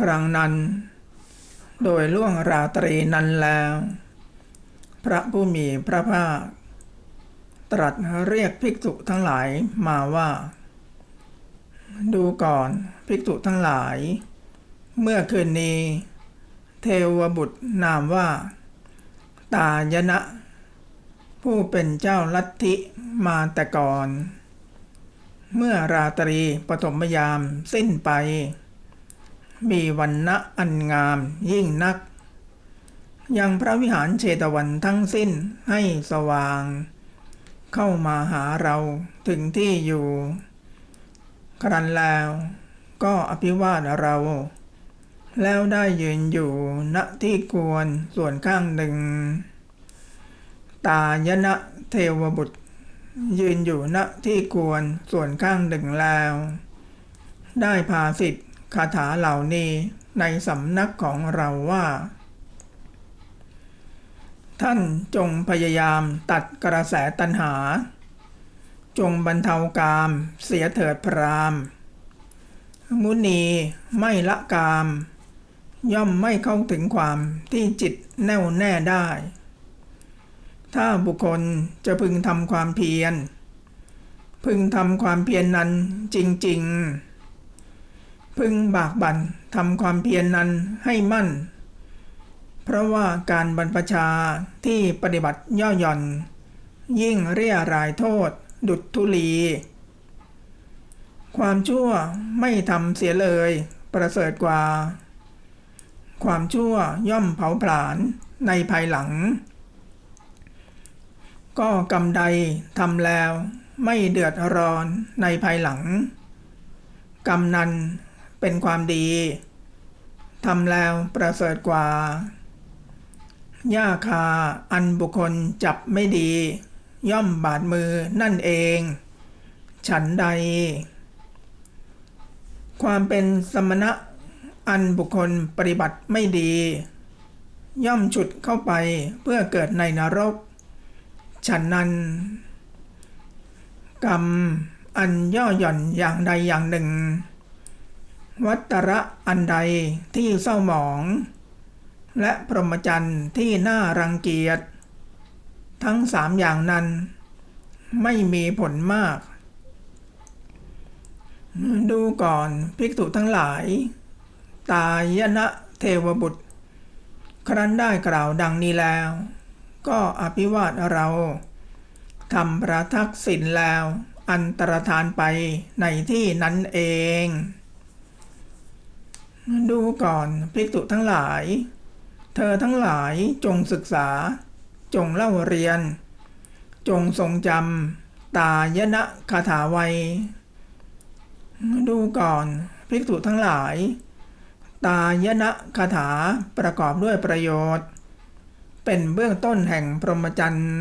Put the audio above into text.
ครั้งนั้น โดยล่วงราตรีนั้นแล้ว พระผู้มีพระภาค ตรัสเรียกภิกษุทั้งหลายมาว่า ดูก่อนภิกษุทั้งหลาย เมื่อคืนนี้ เทวบุตรนามว่า ตายนะ ผู้เป็นเจ้าลัทธิมาแต่ก่อน เมื่อราตรีปฐมยามสิ้นไป มีวันณะอันงามยิ่งนัก ยังพระวิหารเชตวันทั้งสิ้นให้สว่าง เข้ามาหาเราถึงที่อยู่ ครั้นแล้วก็อภิวาทเรา แล้วได้ยืนอยู่ณที่กวนส่วนข้างหนึ่ง ตายนะเทวบุตร ยืนอยู่ณที่กวนส่วนข้างหนึ่งแล้ว ได้พาสิทธิ คาถาเหล่านี้ในสำนักของเราว่า ท่านจงพยายามตัดกระแสตัณหา จงบรรเทากาม เสียเถิดพรามมุนีไม่ละกาม ย่อมไม่เข้าถึงความที่จิตแน่วแน่ได้ ถ้าบุคคลจะพึงทำความเพียร พึงทำความเพียรนนั้นจริง ๆ พึงบากบั่นทำความเพียรนนั้นให้มั่น เพราะว่าการบรรพชาที่ปฏิบัติย่อหย่อน ยิ่งเรียรายโทษ ดุจทุลี ความชั่วไม่ทำเสียเลย ประเสริฐกว่า ความชั่วย่อมเผาผลาญในภายหลัง ก็กรรมใดทำแล้วไม่เดือดร้อนในภายหลังกรรมนั้น เป็นความดีทำแล้วประเสริฐกว่าหญ้าคาอันบุคคลจับไม่ดี ย่อมบาดมือนั่นเอง ฉันใด ความเป็นสมณะอันบุคคลปฏิบัติไม่ดี ย่อมฉุดเข้าไปเพื่อเกิดในนรก ฉันนั้น กรรมอันย่อหย่อนอย่างใดอย่างหนึ่ง วัตระอันใดที่เศร้าหมอง และพรหมจรรย์ที่น่ารังเกียจ ทั้งสามอย่างนั้น ไม่มีผลมาก ดูก่อนภิกษุทั้งหลาย ตายนะเทวบุตร ครั้นได้กล่าวดังนี้แล้ว ก็อภิวาทเราทำประทักษิณแล้ว อันตรธานไปในที่นั้นเอง ดูก่อนภิกษุทั้งหลาย เธอทั้งหลายจงศึกษา จงเล่าเรียน จงทรงจำตายนะคาถาไว้ดูก่อนภิกษุทั้งหลาย ตายนะคาถาประกอบด้วยประโยชน์ เป็นเบื้องต้นแห่งพรหมจรรย์